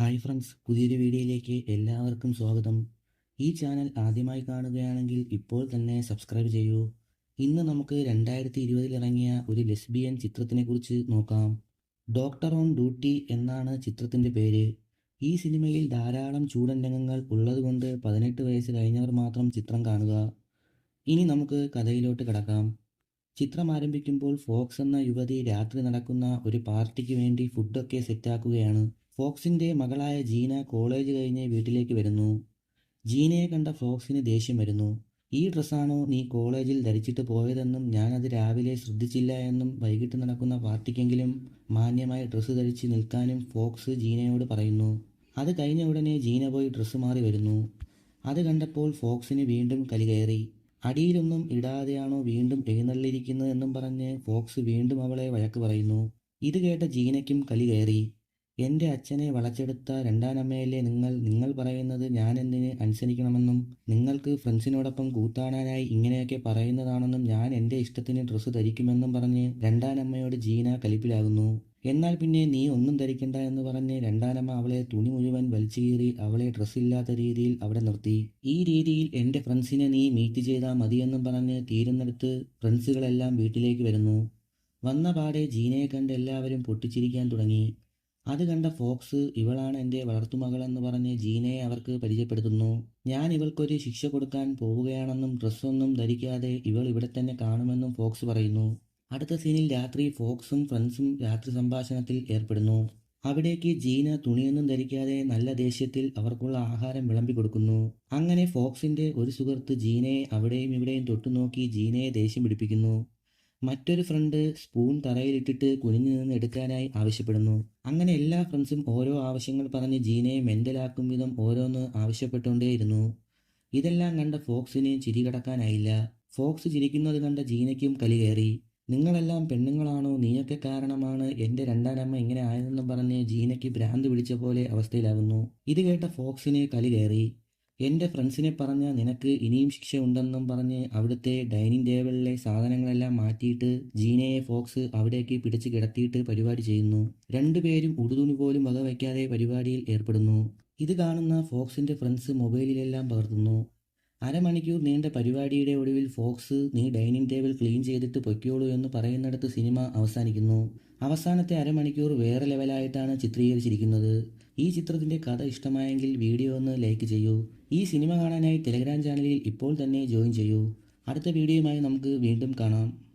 Hi friends പുതിയൊരു വീഡിയോയിലേക്ക് എല്ലാവർക്കും സ്വാഗതം. ഈ ചാനൽ ആദ്യമായി കാണുകയാണെങ്കിൽ ഇപ്പോൾ തന്നെ സബ്സ്ക്രൈബ് ചെയ്യൂ. ഇന്ന് നമുക്ക് രണ്ടായിരത്തി ഇരുപതിൽ ഇറങ്ങിയ ഒരു ലെസ്ബിയൻ ചിത്രത്തിനെക്കുറിച്ച് നോക്കാം. ഡോക്ടർ ഓൺ ഡ്യൂട്ടി എന്നാണ് ചിത്രത്തിന്റെ പേര്. ഈ സിനിമയിൽ ധാരാളം ചൂടൻ രംഗങ്ങൾ ഉള്ളതുകൊണ്ട് പതിനെട്ട് വയസ്സ് കഴിഞ്ഞവർ മാത്രം ചിത്രം കാണുക. ഇനി നമുക്ക് കഥയിലോട്ട് കിടക്കാം. ചിത്രം ആരംഭിക്കുമ്പോൾ ഫോക്സ് എന്ന യുവതി രാത്രി നടക്കുന്ന ഒരു പാർട്ടിക്ക് വേണ്ടി ഫുഡൊക്കെ സെറ്റാക്കുകയാണ് ഫോക്സിന്റെ മകളായ ജീന കോളേജ് കഴിഞ്ഞ് വീട്ടിലേക്ക് വരുന്നു. ജീനയെ കണ്ട ഫോക്സിന് ദേഷ്യം വരുന്നു. ഈ ഡ്രസ്സാണോ നീ കോളേജിൽ ധരിച്ചിട്ട് പോയതെന്നും ഞാനത് രാവിലെ ശ്രദ്ധിച്ചില്ല എന്നും വൈകിട്ട് നടക്കുന്ന പാർട്ടിക്കെങ്കിലും മാന്യമായ ഡ്രസ്സ് ധരിച്ച് നിൽക്കാനും ഫോക്സ് ജീനയോട് പറയുന്നു. അത് കഴിഞ്ഞ ഉടനെ ജീന പോയി ഡ്രസ്സ് മാറി വരുന്നു. അത് കണ്ടപ്പോൾ ഫോക്സിന് വീണ്ടും കലി കയറി. അടിയിലൊന്നും ഇടാതെയാണോ വീണ്ടും എഴുന്നള്ളിരിക്കുന്നതെന്നും പറഞ്ഞ് ഫോക്സ് വീണ്ടും അവളെ വഴക്ക് പറയുന്നു. ഇത് കേട്ട ജീനയ്ക്കും കലി കയറി. എന്റെ അച്ഛനെ വളച്ചെടുത്ത രണ്ടാനമ്മയല്ലേ നിങ്ങൾ? നിങ്ങൾ പറയുന്നത് ഞാൻ എന്തിന് അനുസരിക്കണമെന്നും നിങ്ങൾക്ക് ഫ്രണ്ട്സിനോടൊപ്പം കൂത്താടാനായി ഇങ്ങനെയൊക്കെ പറയുന്നതാണെന്നും ഞാൻ എന്റെ ഇഷ്ടത്തിന് ഡ്രസ്സ് ധരിക്കുമെന്നും പറഞ്ഞ് രണ്ടാനമ്മയോട് ജീന കലിപ്പിലാകുന്നു. എന്നാൽ പിന്നെ നീ ഒന്നും ധരിക്കണ്ട എന്ന് പറഞ്ഞ് രണ്ടാനമ്മ അവളെ തുണി മുഴുവൻ വലിച്ചു കീറി അവളെ ഡ്രസ്സില്ലാത്ത രീതിയിൽ അവിടെ നിർത്തി. ഈ രീതിയിൽ എന്റെ ഫ്രണ്ട്സിനെ നീ മീറ്റ് ചെയ്താൽ മതിയെന്നും പറഞ്ഞ് തീരുന്നിടത്ത് ഫ്രണ്ട്സുകളെല്ലാം വീട്ടിലേക്ക് വരുന്നു. വന്ന പാടെ ജീനയെ കണ്ട് എല്ലാവരും പൊട്ടിച്ചിരിക്കാൻ തുടങ്ങി. അത് കണ്ട ഫോക്സ് ഇവളാണ് എന്റെ വളർത്തുമകളെന്ന് പറഞ്ഞ് ജീനയെ അവർക്ക് പരിചയപ്പെടുത്തുന്നു. ഞാൻ ഇവൾക്കൊരു ശിക്ഷ കൊടുക്കാൻ പോവുകയാണെന്നും ഡ്രസ്സൊന്നും ധരിക്കാതെ ഇവൾ ഇവിടെ തന്നെ കാണുമെന്നും ഫോക്സ് പറയുന്നു. അടുത്ത സീനിൽ രാത്രി ഫോക്സും ഫ്രണ്ട്സും രാത്രി സംഭാഷണത്തിൽ ഏർപ്പെടുന്നു. അവിടേക്ക് ജീന തുണിയൊന്നും ധരിക്കാതെ നല്ല ദേഷ്യത്തിൽ അവർക്കുള്ള ആഹാരം വിളമ്പി കൊടുക്കുന്നു. അങ്ങനെ ഫോക്സിന്റെ ഒരു സുഹൃത്ത് ജീനയെ അവിടെയും ഇവിടെയും തൊട്ടുനോക്കി ജീനയെ ദേഷ്യം പിടിപ്പിക്കുന്നു. മറ്റൊരു ഫ്രണ്ട് സ്പൂൺ തറയിലിട്ടിട്ട് കുനിഞ്ഞു നിന്ന് എടുക്കാനായി ആവശ്യപ്പെടുന്നു. അങ്ങനെ എല്ലാ ഫ്രണ്ട്സും ഓരോ ആവശ്യങ്ങൾ പറഞ്ഞ് ജീനയെ മെന്റലാക്കും വിധം ഓരോന്ന് ആവശ്യപ്പെട്ടുകൊണ്ടേയിരുന്നു. ഇതെല്ലാം കണ്ട ഫോക്സിന് ചിരി കടക്കാനായില്ല. ഫോക്സ് ചിരിക്കുന്നത് കണ്ട ജീനയ്ക്കും കലി കയറി. നിങ്ങളെല്ലാം പെണ്ണുങ്ങളാണോ? നീയൊക്കെ കാരണമാണ്. എന്റെ രണ്ടാനമ്മ ഇങ്ങനെ ആയതെന്നും പറഞ്ഞ് ജീനയ്ക്ക് ഭ്രാന്ത് പിടിച്ച പോലെ അവസ്ഥയിലാകുന്നു ഇത് കേട്ട ഫോക്സിന് കലി കയറി. എന്റെ ഫ്രണ്ട്സിനെ പറഞ്ഞ നിനക്ക് ഇനിയും ശിക്ഷ ഉണ്ടെന്നും പറഞ്ഞ് അവിടുത്തെ ഡൈനിങ് ടേബിളിലെ സാധനങ്ങളെല്ലാം മാറ്റിയിട്ട് ജീനയെ ഫോക്സ് അവിടേക്ക് പിടിച്ച് കിടത്തിയിട്ട് പരിപാടി ചെയ്യുന്നു. രണ്ടുപേരും ഉടുതുണി പോലും വകവയ്ക്കാതെ പരിപാടിയിൽ ഏർപ്പെടുന്നു. ഇത് കാണുന്ന ഫോക്സിന്റെ ഫ്രണ്ട്സ് മൊബൈലിലെല്ലാം പകർത്തുന്നു. അരമണിക്കൂർ നീണ്ട പരിപാടിയുടെ ഒടുവിൽ ഫോക്സ് നീ ഡൈനിങ് ടേബിൾ ക്ലീൻ ചെയ്തിട്ട് പൊയ്ക്കോളൂ എന്ന് പറയുന്നിടത്ത് സിനിമ അവസാനിക്കുന്നു. അവസാനത്തെ അരമണിക്കൂർ വേറെ ലെവലായിട്ടാണ് ചിത്രീകരിച്ചിരിക്കുന്നത്. ഈ ചിത്രത്തിന്റെ കഥ ഇഷ്ടമായെങ്കിൽ വീഡിയോ ഒന്ന് ലൈക്ക് ചെയ്യൂ. ഈ സിനിമ കാണാനായി ടെലഗ്രാം ചാനലിൽ ഇപ്പോൾ തന്നെ ജോയിൻ ചെയ്യൂ. അടുത്ത വീഡിയോയുമായി നമുക്ക് വീണ്ടും കാണാം.